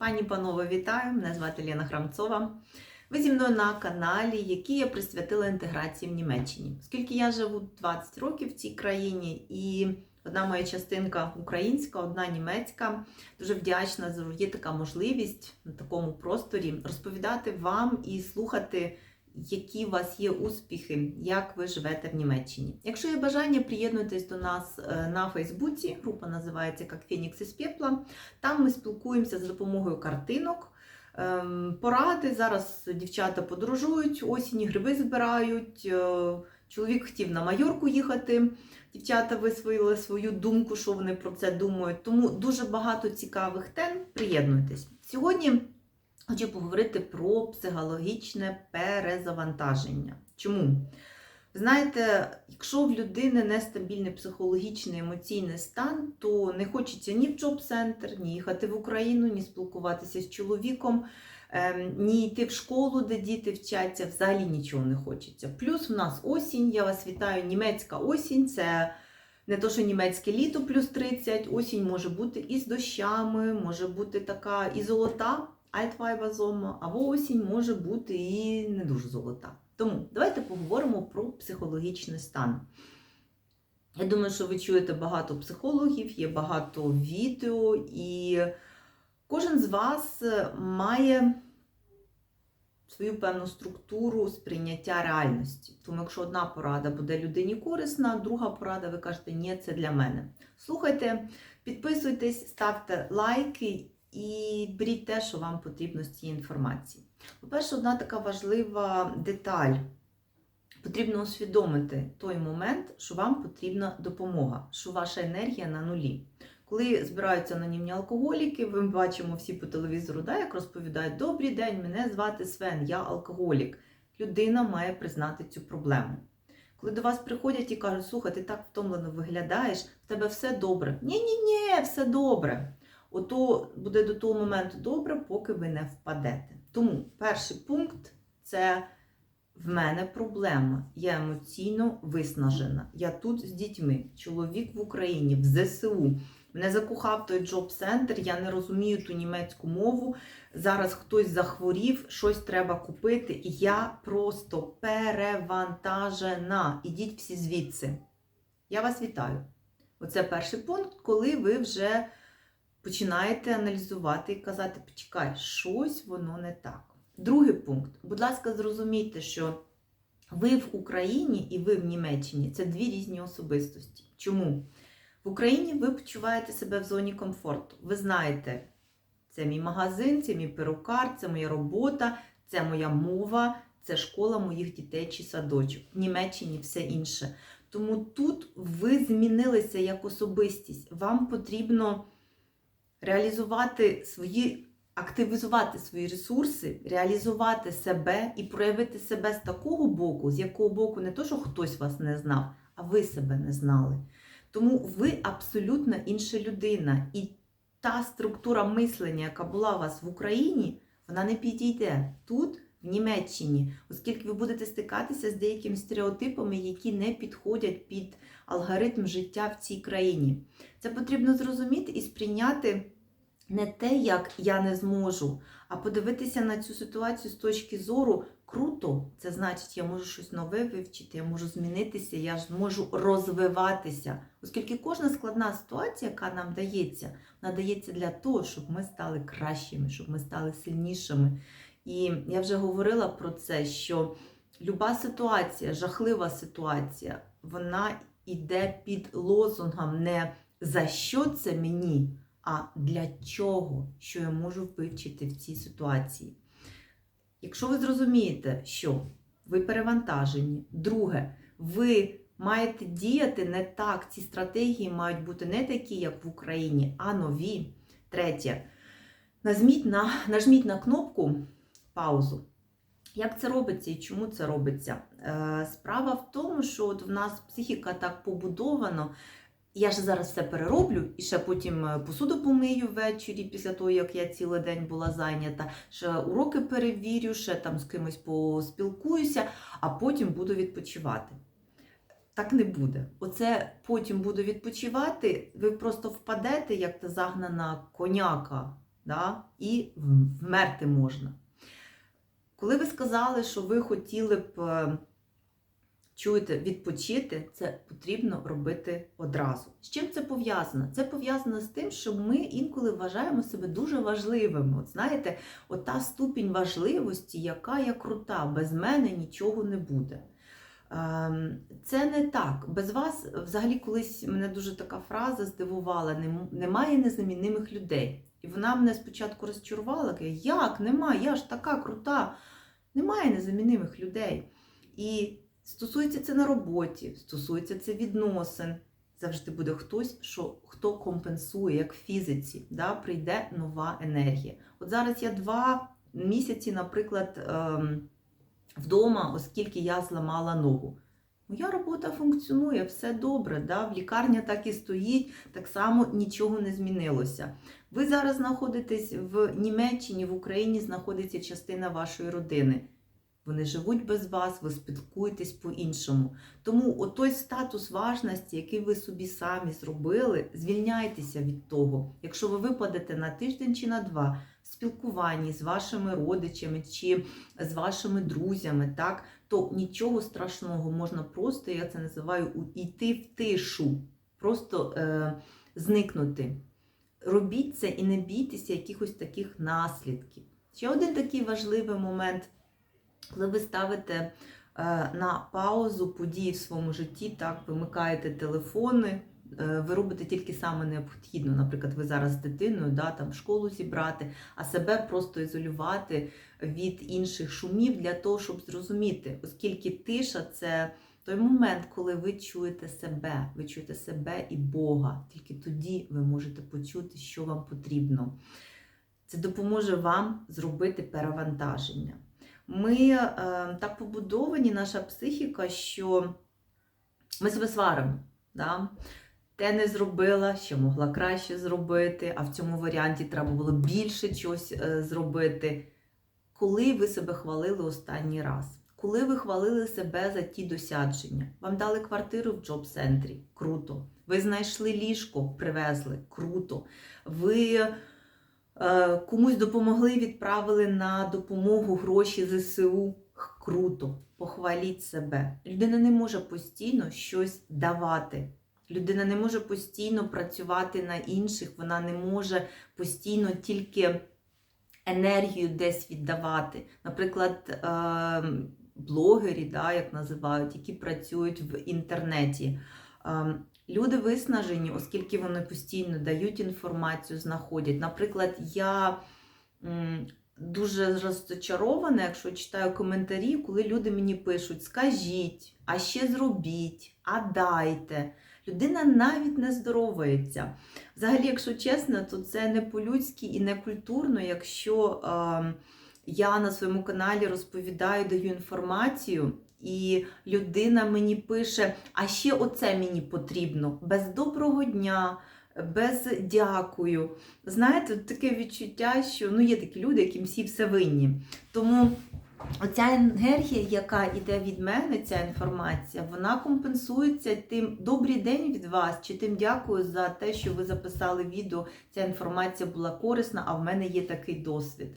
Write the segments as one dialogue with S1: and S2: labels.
S1: Пані панове, вітаю! Мене звати Лена Храмцова. Ви зі мною на каналі, який я присвятила інтеграції в Німеччині. Оскільки я живу 20 років в цій країні, і одна моя частинка українська, одна німецька. Дуже вдячна за є така можливість на такому просторі розповідати вам і слухати, які у вас є успіхи, як ви живете в Німеччині. Якщо є бажання, приєднуйтесь до нас е, на Фейсбуці. Група називається як Фенікс із пепла. Там ми спілкуємося за допомогою картинок. ем, Поради зараз дівчата подорожують, осінні гриби збирають. е, Чоловік хотів на Майорку їхати. Дівчата висвоїли свою думку, що вони про це думають. Тому дуже багато цікавих тем. Приєднуйтесь. Сьогодні хочу поговорити про психологічне перезавантаження. Чому? Знаєте, якщо в людини нестабільний психологічний емоційний стан, то не хочеться ні в джоб-центр, ні їхати в Україну, ні спілкуватися з чоловіком, ем, ні йти в школу, де діти вчаться, взагалі нічого не хочеться. Плюс в нас осінь, я вас вітаю, німецька осінь це не то, що німецьке літо плюс 30, осінь може бути і з дощами, може бути така і золота, альтвайбазома, або осінь може бути і не дуже золота. Тому давайте поговоримо про психологічний стан. Я думаю, що ви чуєте багато психологів, є багато відео, і кожен з вас має свою певну структуру сприйняття реальності. Тому, якщо одна порада буде людині корисна, друга порада, ви кажете, ні, це для мене. Слухайте, підписуйтесь, ставте лайки і беріть те, що вам потрібно з цієї інформації. По-перше, одна така важлива деталь. Потрібно усвідомити той момент, що вам потрібна допомога, що ваша енергія на нулі. Коли збираються анонімні алкоголіки, ми бачимо всі по телевізору, да, як розповідають: Добрий день, мене звати Свен, я алкоголік. Людина має признати цю проблему. Коли до вас приходять і кажуть, слухай, ти так втомлено виглядаєш, в тебе все добре. Ні-ні-ні, все добре. Ото буде до того моменту добре, поки ви не впадете. Тому перший пункт це в мене проблема. Я емоційно виснажена. Я тут з дітьми, чоловік в Україні, в ЗСУ. Мене закохав той джоб-центр, я не розумію ту німецьку мову. Зараз хтось захворів, щось треба купити. І я просто перевантажена. Ідіть всі звідси. Я вас вітаю. Оце перший пункт, коли ви вже починаєте аналізувати і казати, почекай, щось воно не так. Другий пункт. Будь ласка, зрозумійте, що ви в Україні і ви в Німеччині це дві різні особистості. Чому? В Україні ви почуваєте себе в зоні комфорту. Ви знаєте, це мій магазин, це мій перукар, це моя робота, це моя мова, це школа моїх дітей чи садочок. В Німеччині все інше. Тому тут ви змінилися як особистість. Вам потрібно реалізувати свої, активізувати свої ресурси, реалізувати себе і проявити себе з такого боку, з якого боку не то, що хтось вас не знав, а ви себе не знали. Тому ви абсолютно інша людина. І та структура мислення, яка була у вас в Україні, вона не підійде тут, в Німеччині, оскільки ви будете стикатися з деякими стереотипами, які не підходять під алгоритм життя в цій країні. Це потрібно зрозуміти і сприйняти не те, як я не зможу, а подивитися на цю ситуацію з точки зору круто. Це значить, я можу щось нове вивчити, я можу змінитися, я ж можу розвиватися. Оскільки кожна складна ситуація, яка нам дається, вона дається для того, щоб ми стали кращими, щоб ми стали сильнішими. І я вже говорила про це, що люба ситуація, жахлива ситуація, вона йде під лозунгом не за що це мені, а для чого, що я можу вивчити в цій ситуації. Якщо ви зрозумієте, що ви перевантажені, друге, ви маєте діяти не так, ці стратегії мають бути не такі, як в Україні, а нові. Третє, нажміть на, нажміть на кнопку паузу. Як це робиться і чому це робиться? Е, Справа в тому, що от в нас психіка так побудована. Я ж зараз все перероблю і ще потім е, посуду помию ввечері, після того, як я цілий день була зайнята, ще уроки перевірю, ще там з кимось поспілкуюся, а потім буду відпочивати. Так не буде. Оце потім буду відпочивати, ви просто впадете, як та загнана коняка да? і вмерти можна. Коли ви сказали, що ви хотіли б е, чуєте, відпочити, це потрібно робити одразу. З чим це пов'язано? Це пов'язано з тим, що ми інколи вважаємо себе дуже важливими. От знаєте, от та ступінь важливості, яка є крута, без мене нічого не буде. Ем, Це не так. Без вас, взагалі, колись мене дуже така фраза здивувала: немає незамінних людей. І вона мене спочатку розчарувала, каже, як немає, я ж така крута. Немає незамінимих людей. І стосується це на роботі, стосується це відносин. Завжди буде хтось, що хто компенсує, як в фізиці, да, прийде нова енергія. От зараз я два місяці, наприклад, ем, вдома, оскільки я зламала ногу. Моя робота функціонує, все добре. Да? В лікарня так і стоїть, так само нічого не змінилося. Ви зараз знаходитесь в Німеччині, в Україні знаходиться частина вашої родини. Вони живуть без вас, ви спілкуєтесь по-іншому. Тому той статус важності, який ви собі самі зробили, звільняйтеся від того. Якщо ви випадете на тиждень чи на два спілкуванні з вашими родичами чи з вашими друзями, так, то нічого страшного можна просто, я це називаю, йти в тишу, просто е, зникнути. Робіть це і не бійтеся якихось таких наслідків. Ще один такий важливий момент, коли ви ставите е, на паузу події в своєму житті, так, вимикаєте телефони, ви робите тільки саме необхідно. Наприклад, ви зараз з дитиною да, там, в школу зібрати, а себе просто ізолювати від інших шумів для того, щоб зрозуміти, оскільки тиша це той момент, коли ви чуєте себе, ви чуєте себе і Бога. Тільки тоді ви можете почути, що вам потрібно. Це допоможе вам зробити перевантаження. Ми е, так побудовані, наша психіка, що ми себе сваримо. Да? Те не зробила, що могла краще зробити, а в цьому варіанті треба було більше чогось е, зробити. Коли ви себе хвалили останній раз? Коли ви хвалили себе за ті досядження? Вам дали квартиру в джоб-центрі? Круто. Ви знайшли ліжко, привезли? Круто. Ви е, комусь допомогли, відправили на допомогу гроші ЗСУ? Круто. Похваліть себе. Людина не може постійно щось давати. Людина не може постійно працювати на інших, вона не може постійно тільки енергію десь віддавати. Наприклад, е, блогері, як називають, які працюють в інтернеті. Е, Люди виснажені, оскільки вони постійно дають інформацію, знаходять. Наприклад, я дуже розчарована, якщо читаю коментарі, коли люди мені пишуть: скажіть, а ще зробіть, а дайте. Людина навіть не здоровається. Взагалі, якщо чесно, то це не по-людськи і не культурно, якщо е, я на своєму каналі розповідаю, даю інформацію, і людина мені пише: а ще оце мені потрібно, без доброго дня. Без дякую. Знаєте, таке відчуття, що ну, є такі люди, яким всі все винні. Тому оця енергія, яка йде від мене, ця інформація, вона компенсується тим добрий день від вас, чи тим дякую за те, що ви записали відео. Ця інформація була корисна, а в мене є такий досвід.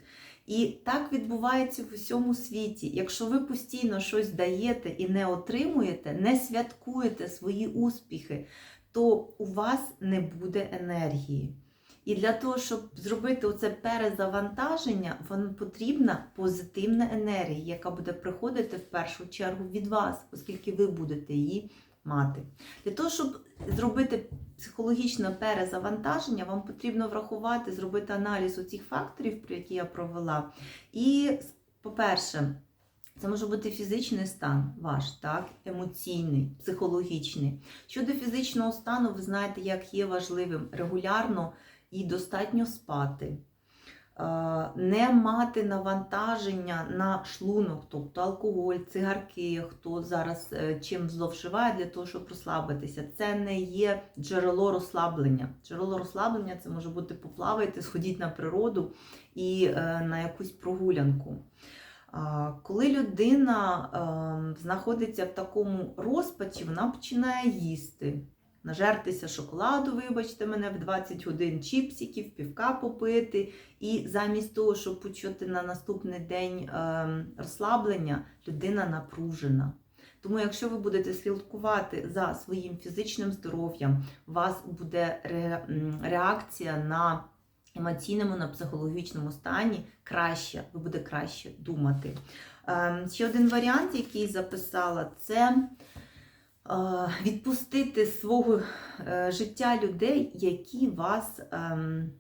S1: І так відбувається в усьому світі. Якщо ви постійно щось даєте і не отримуєте, не святкуєте свої успіхи, то у вас не буде енергії. І для того, щоб зробити оце перезавантаження, вам потрібна позитивна енергія, яка буде приходити в першу чергу від вас, оскільки ви будете її мати. Для того, щоб зробити психологічне перезавантаження, вам потрібно врахувати, зробити аналіз оцих факторів, про які я провела. І, по-перше, це може бути фізичний стан ваш, так, емоційний, психологічний. Щодо фізичного стану, ви знаєте, як є важливим регулярно і достатньо спати. Е, Не мати навантаження на шлунок, тобто алкоголь, цигарки, хто зараз е, чим зловживає для того, щоб розслабитися. Це не є джерело розслаблення. Джерело розслаблення це може бути поплавайте, сходіть на природу і е, на якусь прогулянку. Коли людина е, знаходиться в такому розпачі, вона починає їсти. Нажертися шоколаду, вибачте мене, в 20 годин чіпсиків, півка попити. І замість того, щоб почути на наступний день ем, розслаблення, людина напружена. Тому, якщо ви будете слідкувати за своїм фізичним здоров'ям, у вас буде ре- реакція на емоційному, на психологічному стані краще, ви будете краще думати. Ем, Ще один варіант, який записала, це е, відпустити з свого е, життя людей, які вас ем,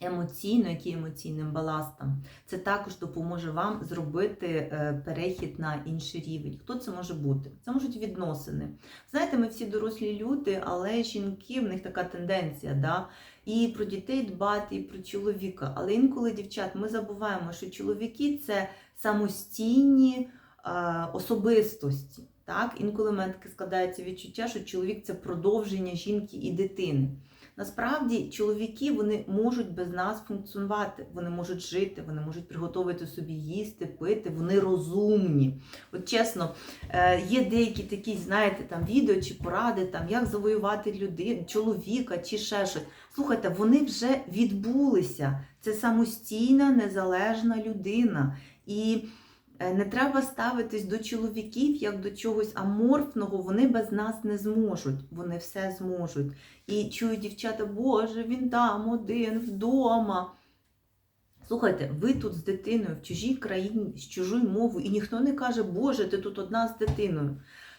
S1: емоційно, які емоційним баластом. Це також допоможе вам зробити е, перехід на інший рівень. Хто це може бути? Це можуть відносини. Знаєте, ми всі дорослі люди, але жінки в них така тенденція, да? і про дітей дбати, і про чоловіка. Але інколи, дівчат, ми забуваємо, що чоловіки це самостійні е, особистості. Так? Інколи в таке складається відчуття, що чоловік це продовження жінки і дитини. Насправді, чоловіки вони можуть без нас функціонувати, вони можуть жити, вони можуть приготувати собі їсти, пити, вони розумні. От чесно, е, є деякі такі, знаєте, там відео чи поради, там як завоювати людину, чоловіка чи ще щось. Слухайте, вони вже відбулися. Це самостійна, незалежна людина. І не треба ставитись до чоловіків як до чогось аморфного, вони без нас не зможуть, вони все зможуть. І чую дівчата, Боже, він там один вдома. Слухайте, ви тут з дитиною в чужій країні, з чужою мовою, і ніхто не каже, Боже, ти тут одна з дитиною.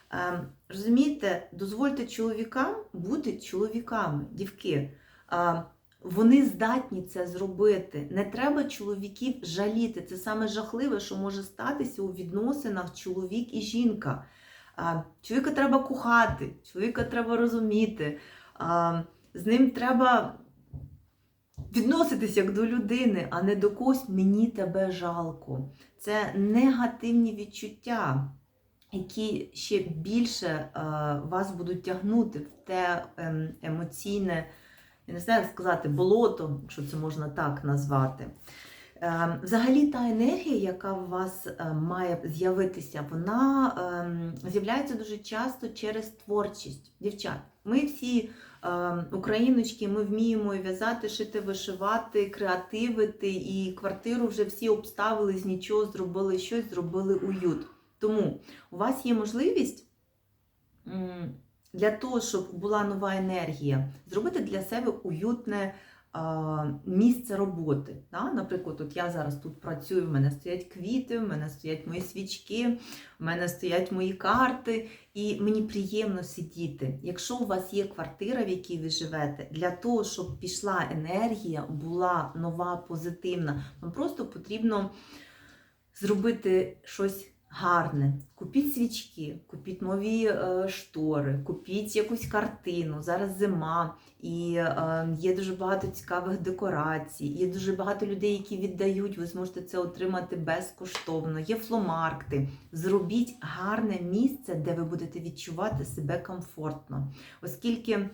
S1: Ем, розумієте, дозвольте чоловікам бути чоловіками, дівки. Ем, вони здатні це зробити. Не треба чоловіків жаліти. Це саме жахливе, що може статися у відносинах чоловік і жінка. Чоловіка треба кохати, чоловіка треба розуміти. З ним треба відноситись як до людини, а не до когось мені тебе жалко. Це негативні відчуття, які ще більше вас будуть тягнути в те ем, емоційне я не знаю, як сказати, болото, якщо це можна так назвати. Е, Взагалі, та енергія, яка у вас е, має з'явитися, вона ем, з'являється дуже часто через творчість. Дівчат, ми всі е, україночки, ми вміємо і в'язати, шити, вишивати, креативити, і квартиру вже всі обставили з нічого, зробили щось, зробили уют. Тому у вас є можливість. Для того, щоб була нова енергія, зробити для себе уютне місце роботи. Наприклад, от я зараз тут працюю, в мене стоять квіти, в мене стоять мої свічки, в мене стоять мої карти, і мені приємно сидіти. Якщо у вас є квартира, в якій ви живете, для того, щоб пішла енергія, була нова, позитивна, вам просто потрібно зробити щось гарне. Купіть свічки, купіть нові е, штори, купіть якусь картину. Зараз зима, і е, є дуже багато цікавих декорацій, є дуже багато людей, які віддають. Ви зможете це отримати безкоштовно. Є фломаркти. Зробіть гарне місце, де ви будете відчувати себе комфортно. Оскільки.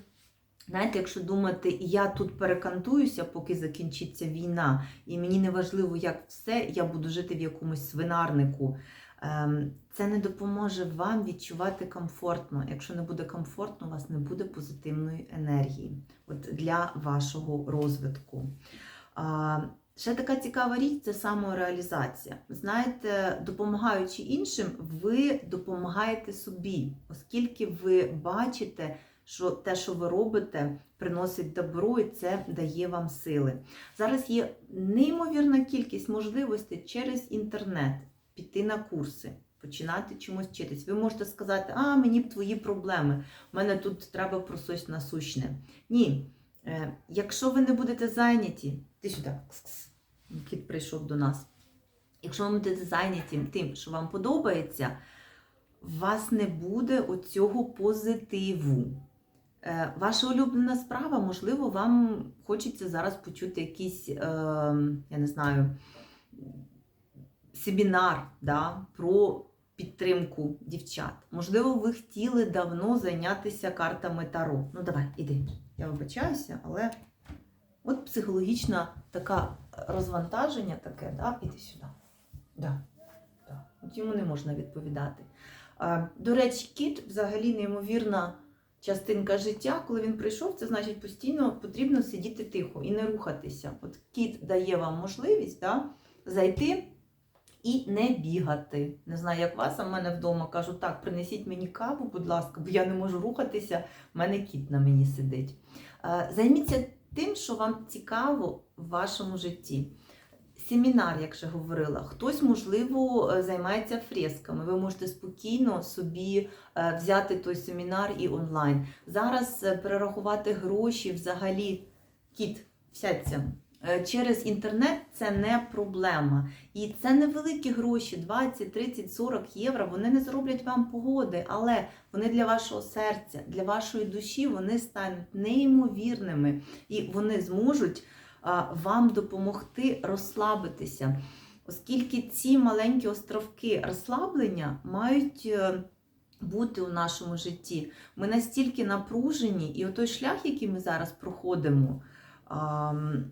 S1: Знаєте, якщо думати, я тут перекантуюся, поки закінчиться війна, і мені не важливо, як все, я буду жити в якомусь свинарнику. Ем, Це не допоможе вам відчувати комфортно. Якщо не буде комфортно, у вас не буде позитивної енергії от для вашого розвитку. Ще така цікава річ це самореалізація. Знаєте, допомагаючи іншим, ви допомагаєте собі, оскільки ви бачите, що те, що ви робите, приносить добро, і це дає вам сили. Зараз є неймовірна кількість можливостей через інтернет піти на курси, починати чомусь вчитись. Ви можете сказати, а мені б твої проблеми, у мене тут треба про щось насущне. Ні. Е, Якщо ви не будете зайняті, ти сюди, кіт прийшов до нас. Якщо ви будете зайняті тим, що вам подобається, у вас не буде оцього позитиву. Е, Ваша улюблена справа, можливо, вам хочеться зараз почути якийсь, е, я не знаю, семінар да, про підтримку дівчат. Можливо, ви хотіли давно зайнятися картами Таро. Ну, давай, іди. Я вибачаюся, але от психологічне таке розвантаження таке, да? іди сюди. Да. Да. От йому не можна відповідати. До речі, кіт взагалі неймовірна частинка життя, коли він прийшов, це значить постійно потрібно сидіти тихо і не рухатися. От кіт дає вам можливість да, зайти і не бігати. Не знаю, як вас, а в мене вдома кажу, так, принесіть мені каву, будь ласка, бо я не можу рухатися, в мене кіт на мені сидить. Е, Займіться тим, що вам цікаво в вашому житті. Семінар, як вже говорила, хтось, можливо, е, займається фресками. Ви можете спокійно собі е, взяти той семінар і онлайн. Зараз перерахувати гроші взагалі, кіт, сядься. Е, Через інтернет це не проблема. І це невеликі гроші, 20, 30, 40 євро. Вони не зроблять вам погоди, але вони для вашого серця, для вашої душі вони стануть неймовірними і вони зможуть вам допомогти розслабитися. Оскільки ці маленькі островки розслаблення мають е, бути у нашому житті. Ми настільки напружені, і той шлях, який ми зараз проходимо,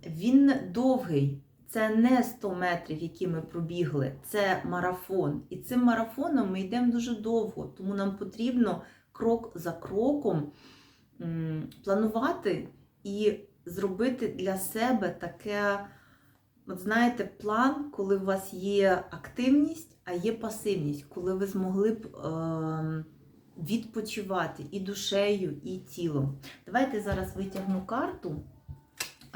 S1: він довгий. Це не 100 метрів, які ми пробігли, це марафон. І цим марафоном ми йдемо дуже довго, тому нам потрібно крок за кроком планувати і зробити для себе таке, от знаєте, план, коли у вас є активність, а є пасивність, коли ви змогли б е, відпочивати і душею, і тілом. Давайте зараз витягну карту.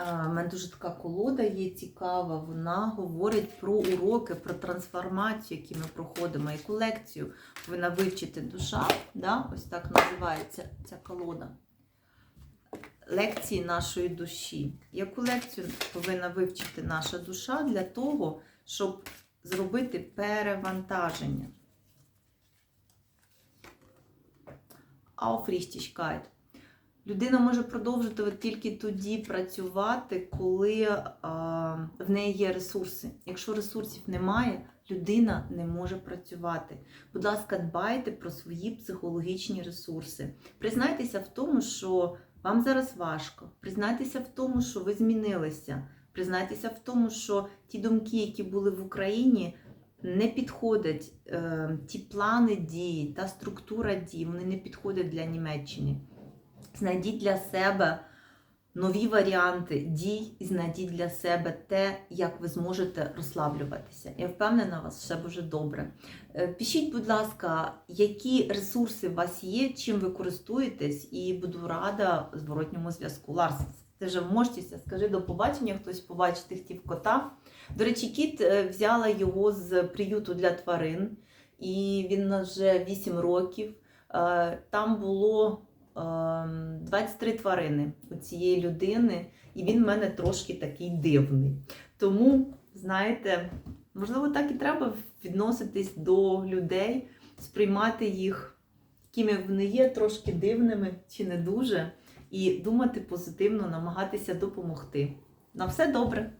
S1: У мене дуже така колода є цікава. Вона говорить про уроки, про трансформацію, які ми проходимо, і колекцію повинна вивчити душа. Да? Ось так називається ця колода. Лекції нашої душі. Яку лекцію повинна вивчити наша душа для того, щоб зробити перевантаження? Aufrichtigkeit. Людина може продовжити тільки тоді працювати, коли а, в неї є ресурси. Якщо ресурсів немає, людина не може працювати. Будь ласка, дбайте про свої психологічні ресурси. Признайтеся в тому, що вам зараз важко. Признайтеся в тому, що ви змінилися. Признайтеся в тому, що ті думки, які були в Україні, не підходять. Е, ті плани дії, та структура дій, вони не підходять для Німеччини. Знайдіть для себе нові варіанти дій і знайдіть для себе те, як ви зможете розслаблюватися. Я впевнена, вас все буде добре. Е, Пишіть, будь ласка, які ресурси у вас є, чим ви користуєтесь, і буду рада зворотньому зв'язку. Ларс, ти вже вможтеся, скажи до побачення, хтось побачить, ти хотів кота. До речі, кіт е, взяла його з приюту для тварин, і він вже 8 років. Е, Там було 23 тварини у цієї людини, і він в мене трошки такий дивний. Тому, знаєте, можливо, так і треба відноситись до людей, сприймати їх, якими вони є, трошки дивними чи не дуже, і думати позитивно, намагатися допомогти. На все добре!